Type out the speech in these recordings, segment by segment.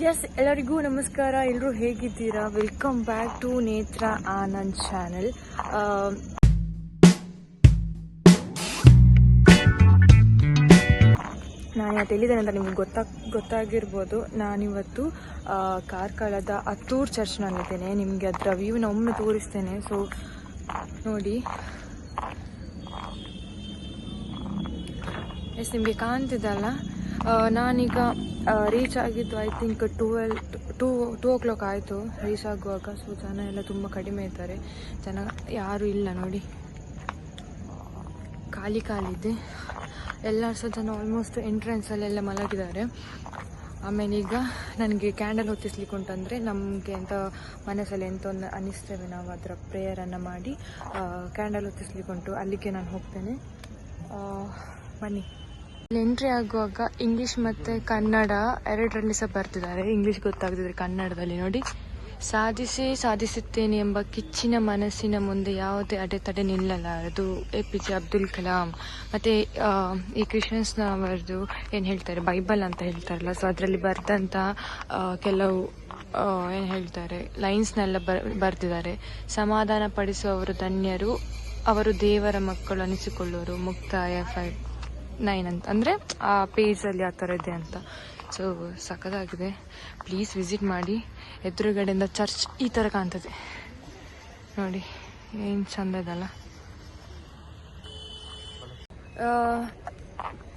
S ಎಲ್ಲರಿಗೂ ನಮಸ್ಕಾರ. ಎಲ್ಲರೂ ಹೇಗಿದ್ದೀರಾ? ವೆಲ್ಕಮ್ ಬ್ಯಾಕ್ ಟು ನೇತ್ರ ಆನಂದ್ ಚಾನೆಲ್ ನಾನು ಇವತ್ತು ಎಲ್ಲಿದ್ದೇನೆ ಅಂತ ನಿಮ್ಗೆ ಗೊತ್ತಾಗ್ ಗೊತ್ತಾಗಿರ್ಬೋದು. ನಾನಿವತ್ತು ಕಾರ್ಕಳದ ಅತ್ತೂರ್ ಚರ್ಚ್ನಲ್ಲಿದ್ದೇನೆ ನಿಮಗೆ ಅದರ ವ್ಯೂನ ಒಮ್ಮೆ ತೋರಿಸ್ತೇನೆ. ಸೊ ನೋಡಿ. ಎಸ್ ನಿಮಗೆ ಕಾಣ್ತಿದ್ದಲ್ಲ ನಾನೀಗ ರೀಚ್ ಆಗಿದ್ದು I think twelve to two o'clock ಆಯಿತು. ರೀಚ್ ಆಗುವಾಗ ಸೊ ಜನ ಎಲ್ಲ ತುಂಬ ಕಡಿಮೆ ಇದ್ದಾರೆ. ಜನ ಯಾರೂ ಇಲ್ಲ ನೋಡಿ. ಖಾಲಿ ಖಾಲಿದೆ ಎಲ್ಲ ಸಹ ಜನ ಆಲ್ಮೋಸ್ಟ್ ಎಂಟ್ರೆನ್ಸಲ್ಲೆಲ್ಲ ಮಲಗಿದ್ದಾರೆ. ಆಮೇಲೆ ಈಗ ನನಗೆ ಕ್ಯಾಂಡಲ್ ಹೊತ್ತಿಸ್ಲಿಕ್ಕೆ ಉಂಟಂದರೆ, ನಮಗೆ ಅಂತ ಮನಸ್ಸಲ್ಲಿ ಎಂತ ಒಂದು ಅನಿಸ್ತೇವೆ ನಾವು ಅದರ ಪ್ರೇಯರನ್ನು ಮಾಡಿ ಕ್ಯಾಂಡಲ್ ಹೊತ್ತಿಸ್ಲಿಕ್ಕೆ ಉಂಟು. ಅಲ್ಲಿಗೆ ನಾನು ಹೋಗ್ತೇನೆ. ಬನ್ನಿ. ಎಂಟ್ರಿ ಆಗುವಾಗ ಇಂಗ್ಲಿಷ್ ಮತ್ತು ಕನ್ನಡ ಎರಡರಲ್ಲಿ ಸಹ ಬರ್ತಿದ್ದಾರೆ. ಇಂಗ್ಲಿಷ್ ಗೊತ್ತಾಗ್ತಿದ್ರೆ ಕನ್ನಡದಲ್ಲಿ ನೋಡಿ. ಸಾಧಿಸಿ, ಸಾಧಿಸುತ್ತೇನೆ ಎಂಬ ಕಿಚ್ಚಿನ ಮನಸ್ಸಿನ ಮುಂದೆ ಯಾವುದೇ ಅಡೆತಡೆ ನಿಲ್ಲಲ್ಲ. ಅದು A P J Abdul Kalam ಮತ್ತು ಈ ಕ್ರಿಶ್ಚಿಯನ್ಸ್ನವರದು ಏನು ಹೇಳ್ತಾರೆ? ಬೈಬಲ್ ಅಂತ ಹೇಳ್ತಾರಲ್ಲ. ಸೊ ಅದರಲ್ಲಿ ಬರೆದಂಥ ಕೆಲವು ಏನು ಹೇಳ್ತಾರೆ? ಲೈನ್ಸ್ನೆಲ್ಲ ಬರ್ ಬರ್ತಿದ್ದಾರೆ ಸಮಾಧಾನ ಪಡಿಸುವವರು ಧನ್ಯರು. ಅವರು ದೇವರ ಮಕ್ಕಳು ಅನಿಸಿಕೊಳ್ಳೋರು ಮುಕ್ತಾಯ. ಫೈವ್ ನೈನ್ ಅಂತ. ಅಂದರೆ ಆ ಪೇಜಲ್ಲಿ ಆ ಥರ ಇದೆ ಅಂತ. ಸೊ ಸಖತ್ತಾಗಿದೆ. ಪ್ಲೀಸ್ ವಿಸಿಟ್ ಮಾಡಿ. ಎದುರುಗಡೆಯಿಂದ ಚರ್ಚ್ ಈ ಥರ ಕಾಣ್ತದೆ. ನೋಡಿ, ಏನು ಚಂದ ಇದಲ್ಲ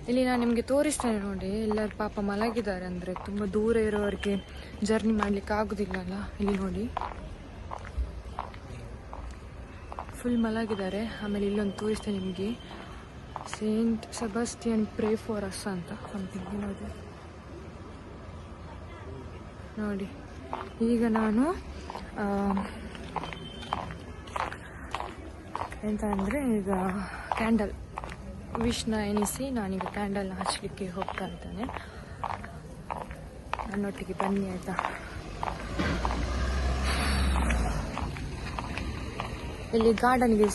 ಇಲ್ಲಿ ನಾನು ನಿಮಗೆ ತೋರಿಸ್ತೇನೆ ನೋಡಿ. ಎಲ್ಲರೂ ಪಾಪ ಮಲಗಿದ್ದಾರೆ ಅಂದರೆ ತುಂಬ ದೂರ ಇರೋರಿಗೆ ಜರ್ನಿ ಮಾಡಲಿಕ್ಕೆ ಆಗೋದಿಲ್ಲಲ್ಲ. ಇಲ್ಲಿ ನೋಡಿ. ಫುಲ್ ಮಲಗಿದ್ದಾರೆ. ಆಮೇಲೆ ಇಲ್ಲೊಂದು ತೋರಿಸ್ತೇನೆ ನಿಮಗೆ. Saint Sebastian pray for us ಅಂತ ಸಮಥಿಂಗ್ ನೋಡಿ ನೋಡಿ, ಈಗ ನಾನು ಎಂತ ಅಂದರೆ ಈಗ ಕ್ಯಾಂಡಲ್ ವಿಷ್ನ ಎಣಿಸಿ ನಾನೀಗ ಕ್ಯಾಂಡಲ್ನ ಹಚ್ಚಲಿಕ್ಕೆ ಹೋಗ್ತಾ ಇದ್ದೇನೆ. ನನ್ನೊಟ್ಟಿಗೆ ಬನ್ನಿ ಆಯಿತಾ? ಇಲ್ಲಿ ಗಾರ್ಡನ್ಗೆ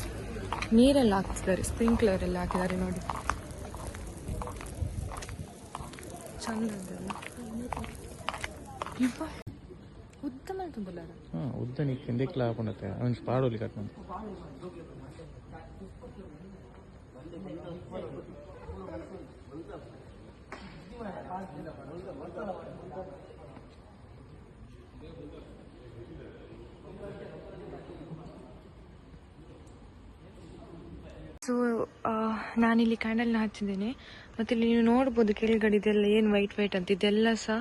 ನೀರೆಲ್ಲ ಹಾಕ್ತಿದ್ದಾರೆ, ಸ್ಪ್ರಿಂಕ್ಲರ್ ಎಲ್ಲ ಹಾಕಿದ್ದಾರೆ ನೋಡಿ. ಚಂದದ್ದಲ್ಲ. ಉದ್ದ ಮೇಲೆ ತುಂಬಲಾರ ಉದ್ದ ನಿಕ್ಕಿಂದ ಇಕ್ಲ ಹಾಕೊಂಡತ್ತೆ. ಅವನ್ ಪಾಡೋಲಿ ಕಟ್ಕೊಂಡು Thank you. ಸೊ ನಾನಿಲ್ಲಿ ಕ್ಯಾಂಡಲ್ನ ಹಚ್ಚಿದ್ದೇನೆ. ಮತ್ತು ಇಲ್ಲಿ ನೀವು ನೋಡ್ಬೋದು ಕೆಳಗಡೆ ಇದೆಲ್ಲ ಏನು ವೈಟ್ ವೈಟ್ ಅಂತ. ಇದೆಲ್ಲ ಸಹ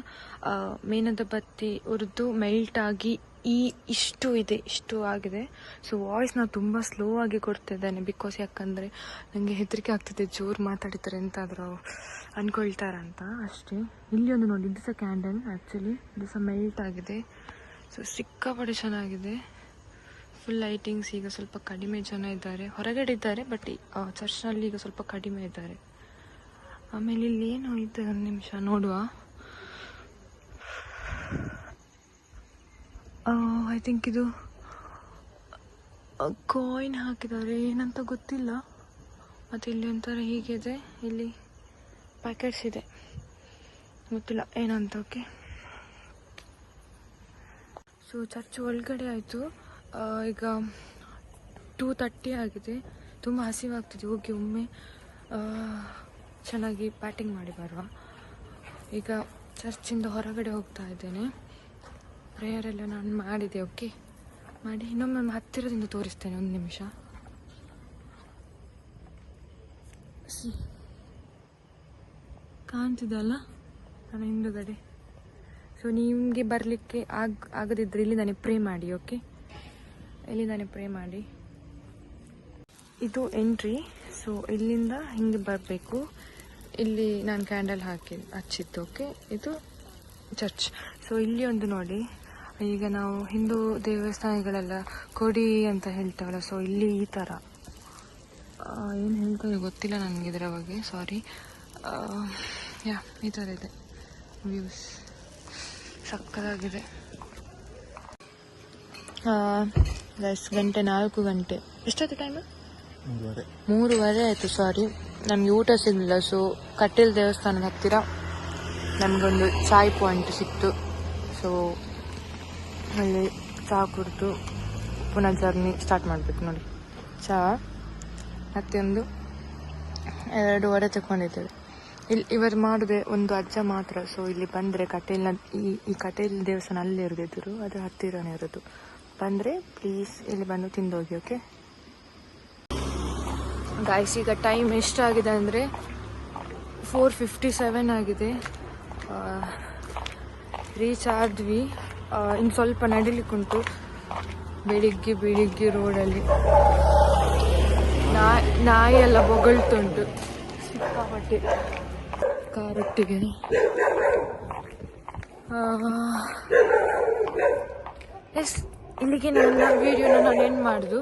ಮೇನದ ಬತ್ತಿ ಉರಿದು ಮೆಲ್ಟ್ ಆಗಿ ಈ ಇಷ್ಟು ಇದೆ, ಇಷ್ಟು ಆಗಿದೆ. ಸೊ ವಾಯ್ಸ್ ನಾನು ತುಂಬ ಸ್ಲೋ ಆಗಿ ಕೊಡ್ತಿದ್ದೇನೆ ಬಿಕಾಸ್ ಯಾಕಂದರೆ ನನಗೆ ಹೆದರಿಕೆ ಆಗ್ತಿದೆ ಜೋರು ಮಾತಾಡ್ತಾರೆ ಎಂತಾದರೂ ಅಂದ್ಕೊಳ್ತಾರಂತ ಅಷ್ಟೇ. ಇಲ್ಲಿ ಒಂದು ನೋಡಿ, ಇದು ಸಹ ಕ್ಯಾಂಡಲ್ ಆ್ಯಕ್ಚುಲಿ ಇದು ಸಹ ಮೆಲ್ಟ್ ಆಗಿದೆ. ಸೊ ಸಿಕ್ಕಾಪಟ್ಟೆ ಚೆನ್ನಾಗಿದೆ. ಫುಲ್ ಲೈಟಿಂಗ್ಸ್ ಈಗ ಸ್ವಲ್ಪ ಕಡಿಮೆ ಜನ ಇದ್ದಾರೆ. ಹೊರಗಡೆ ಇದ್ದಾರೆ ಬಟ್ ಚರ್ಚ್ನಲ್ಲಿ ಈಗ ಸ್ವಲ್ಪ ಕಡಿಮೆ ಇದ್ದಾರೆ. ಆಮೇಲೆ ಇಲ್ಲಿ ಏನು ಇದೆ ಒಂದು ನಿಮಿಷ ನೋಡುವ. ಐ ಥಿಂಕ್ ಇದು ಕಾಯಿನ್ ಹಾಕಿದ್ದಾರೆ. ಏನಂತ ಗೊತ್ತಿಲ್ಲ. ಮತ್ತು ಇಲ್ಲಿ ಒಂಥರ ಹೀಗಿದೆ. ಇಲ್ಲಿ ಪ್ಯಾಕೆಟ್ಸ್ ಇದೆ. ಗೊತ್ತಿಲ್ಲ, ಏನಂತ ಓಕೆ ಸೊ ಚರ್ಚ್ ಒಳಗಡೆ ಆಯಿತು. ಈಗ ಟೂ ತರ್ಟಿ ಆಗಿದೆ. ತುಂಬ ಹಸಿವಾಗ್ತಿದೆ. ಹೋಗಿ ಒಮ್ಮೆ ಚೆನ್ನಾಗಿ ಬ್ಯಾಟಿಂಗ್ ಮಾಡಿ ಬರುವ. ಈಗ ಚರ್ಚಿಂದ ಹೊರಗಡೆ ಹೋಗ್ತಾ ಇದ್ದೇನೆ. ಪ್ರೇಯರ್ ಎಲ್ಲ ನಾನು ಮಾಡಿದೆ ಓಕೆ ಮಾಡಿ ಇನ್ನೊಮ್ಮೆ ಹತ್ತಿರದಿಂದ ತೋರಿಸ್ತೇನೆ ಒಂದು ನಿಮಿಷ. ಕಾಣ್ತಿದ್ದಲ್ಲ ನಾನು ಹಿಂದುಗಡೆ. ಸೊ ನಿಮಗೆ ಬರಲಿಕ್ಕೆ ಆಗ ಆಗದಿದ್ದರೆ ನನಗೆ ಪ್ರೇ ಮಾಡಿ ಓಕೆ ಇಲ್ಲಿಂದಾನೆ ಪ್ರೇ ಮಾಡಿ. ಇದು ಎಂಟ್ರಿ ಸೊ ಇಲ್ಲಿಂದ ಹಿಂಗೆ ಬರಬೇಕು. ಇಲ್ಲಿ ನಾನು ಕ್ಯಾಂಡಲ್ ಹಾಕಿ ಹಚ್ಚಿತ್ತು ಓಕೆ ಇದು ಚರ್ಚ್ ಸೊ ಇಲ್ಲಿ ಒಂದು ನೋಡಿ, ಈಗ ನಾವು ಹಿಂದೂ ದೇವಸ್ಥಾನಗಳೆಲ್ಲ ಕೊಡಿ ಅಂತ ಹೇಳ್ತೇವಲ್ಲ ಸೊ ಇಲ್ಲಿ ಈ ಥರ ಏನು ಹೇಳ್ತಾರೆ ಗೊತ್ತಿಲ್ಲ ನನಗೆ ಇದರ ಬಗ್ಗೆ ಸಾರಿ ಯಾ, ಈ ಥರ ಇದೆ. ವ್ಯೂಸ್ ಸಕ್ಕದಾಗಿದೆ ಎಸ್ ಗಂಟೆ ನಾಲ್ಕು ಗಂಟೆ. ಎಷ್ಟಾಯ್ತು ಟೈಮ್ ಮೂರುವರೆ. ಮೂರುವರೆ ಆಯಿತು ಸಾರಿ ನಮಗೆ ಊಟ ಸಿಗಲಿಲ್ಲ ಸೊ ಕಟೀಲ್ ದೇವಸ್ಥಾನದ ಹತ್ತಿರ ನಮಗೊಂದು ಚಾಯ್ ಪಾಯಿಂಟ್ ಸಿಕ್ತು. ಸೊ ಅಲ್ಲಿ ಚಹಾ ಕುಡಿದು ಪುನಃ ಜರ್ನಿ ಸ್ಟಾರ್ಟ್ ಮಾಡಬೇಕು ನೋಡಿ. ಚಹಾ ಮತ್ತೊಂದು ಎರಡೂವರೆ ತಗೊಂಡಿದ್ದೇವೆ ಇಲ್ಲಿ ಇವರು ಮಾಡಿದೆ ಒಂದು ಅಜ್ಜ ಮಾತ್ರ ಸೊ ಇಲ್ಲಿ ಬಂದರೆ ಕಟೇಲ್ನ ಈ ಈ ಕಟೇಲ್ ದೇವಸ್ಥಾನ ಅಲ್ಲಿ ಇರದಿದ್ರು ಅದು ಹತ್ತಿರನೇ ಇರೋದು. ಬಂದರೆ ಪ್ಲೀಸ್ ಇಲ್ಲಿ ಬಂದು ತಿಂದೋಗಿ ಓಕೆ ಗಾಯ್ಸ್ ಈಗ ಟೈಮ್ ಎಷ್ಟಾಗಿದೆ ಅಂದರೆ ಫೋರ್ ಫಿಫ್ಟಿ ಸೆವೆನ್ ಆಗಿದೆ ರೀಚ್ ಆದ್ವಿ ಇನ್ನು ಸ್ವಲ್ಪ ನಡಿಲಿಕ್ಕುಂಟು. ಬೆಳಿಗ್ಗೆ ಬೆಳಿಗ್ಗೆ ರೋಡಲ್ಲಿ ನಾಯಿ ನಾಯಿ ಎಲ್ಲ ಬೊಗಳ್ತುಂಟು. ಸಿಕ್ಕಾಪಟ್ಟೆ. ಕಾರೊಟ್ಟಿಗೆ ಎಸ್ ಇಲ್ಲಿಗೆ ನನ್ನ ವಿಡಿಯೋನ ನಾನು ಎಂಡ್ ಮಾಡಿದು.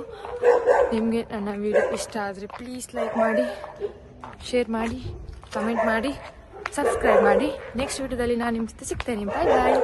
ನಿಮಗೆ ನನ್ನ ವಿಡಿಯೋ ಇಷ್ಟ ಆದರೆ ಪ್ಲೀಸ್ ಲೈಕ್ ಮಾಡಿ ಶೇರ್ ಮಾಡಿ ಕಮೆಂಟ್ ಮಾಡಿ ಸಬ್ಸ್ಕ್ರೈಬ್ ಮಾಡಿ. ನೆಕ್ಸ್ಟ್ ವಿಡಿಯೋದಲ್ಲಿ ನಾನು ನಿಮ್ಮ ಜೊತೆ ಸಿಗ್ತೇನೆ. ಬಾಯ್ ಬಾಯ್